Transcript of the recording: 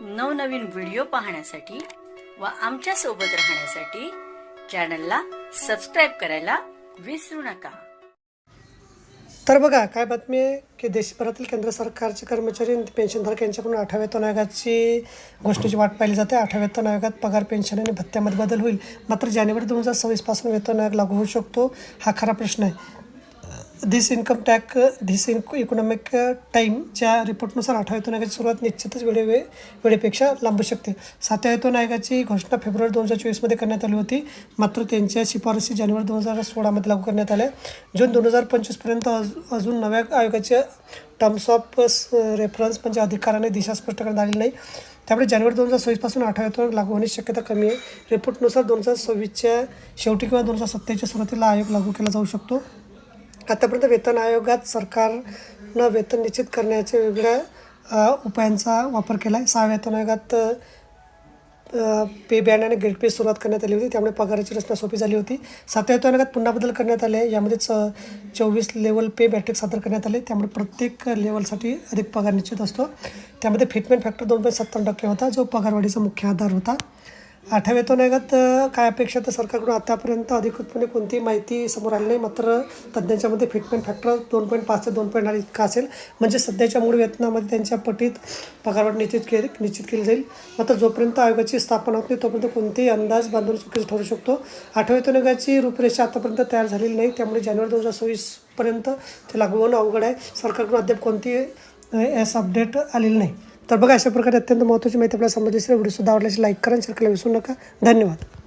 नवनवीन व्हिडिओ पाहण्यासाठी व आमच्यासोबत राहण्यासाठी चॅनलला सबस्क्राईब करायला विसरू नका. तर बघा काय बातमी आहे की देशभरातील केंद्र सरकारचे कर्मचारी आणि पेन्शनधारक यांच्याकडून आठव्या वेतन आयोगाची गोष्टीची वाट पाहिली जाते. आठव्या वेतन आयोगात पगार पेन्शन आणि भत्त्यामध्ये बदल होईल. मात्र जानेवारी दोन हजार सव्वीसपासून वेतन आयोग लागू होऊ शकतो हा खरा प्रश्न आहे. धिस इन्कम टॅक धिस इन्क इकॉनॉमिक टाईमच्या रिपोर्टनुसार आठव्या वेतन आयोगाची सुरुवात निश्चितच वेळे वे वेळेपेक्षा लांबू शकते. सातव्या वेतन आयोगाची घोषणा फेब्रुवारी दोन हजार चोवीसमध्ये करण्यात आली होती. मात्र त्यांच्या शिफारसी जानेवारी दोन हजार सोळामध्ये लागू करण्यात आल्या जून दोन हजार पंचवीसपर्यंत अज अजून नव्या आयोगाच्या टर्म्स ऑफ रेफरन्स म्हणजे अधिकाराने दिशा स्पष्ट करण्यात आलेली नाही. त्यामुळे जानेवारी दोन हजार सव्वीसपासून आठव्या लागू होण्याची शक्यता कमी आहे. रिपोर्टनुसार दोन हजार सव्वीसच्या शेवटी किंवा दोन हजार सत्तावीसच्या सुरुवातीला आयोग लागू केला जाऊ शकतो. आतापर्यंत वेतन आयोगात सरकारनं वेतन निश्चित करण्याच्या वेगळ्या उपायांचा वापर केला आहे सहा वेतन आयोगात पे बँड आणि ग्रेड पे सुरुवात करण्यात आली होती. त्यामुळे पगाराची रचना सोपी झाली होती. सातव्या वेतन पुन्हा बदल करण्यात आले. यामध्ये च चोवीस लेवल पे मॅट्रिक सादर करण्यात आले. त्यामुळे प्रत्येक लेवलसाठी अधिक पगार निश्चित असतो. त्यामध्ये फिटमेंट फॅक्टर दोन पॉईंट सत्तावन्न टक्के होता जो पगारवाढीचा मुख्य आधार होता. आठव्यातून वेतन आयोगात काय अपेक्षा तर सरकारकडून आतापर्यंत अधिकृतपणे कोणतीही माहिती समोर आली नाही. मात्र तज्ज्ञांच्या मध्ये फिटमेंट फॅक्टर दोन पॉईंट पाच ते दोन पॉईंट आठ इतका असेल. म्हणजे सध्याच्या मूळ वेतनामध्ये त्यांच्या पटीत पगारवाढ निश्चित केली निश्चित केली जाईल. मात्र जोपर्यंत आयोगाची स्थापना होत नाही तोपर्यंत कोणतेही अंदाज बांधून चुकीचं ठरू शकतो. आठव्यातून वेतन आयोगाची रूपरेषा आतापर्यंत तयार झालेली नाही त्यामुळे जानेवारी दोन हजार सव्वीसपर्यंत ते लागू होणं अवघड आहे. सरकारकडून अद्याप कोणती एस अपडेट आलेली नाही. तर बघा अशा प्रकारे अत्यंत महत्त्वाची माहिती आपल्याला समजली असेल व्हिडिओ सुद्धा आवडल्याची लाईक करा शेअर करायला विसरू नका. धन्यवाद.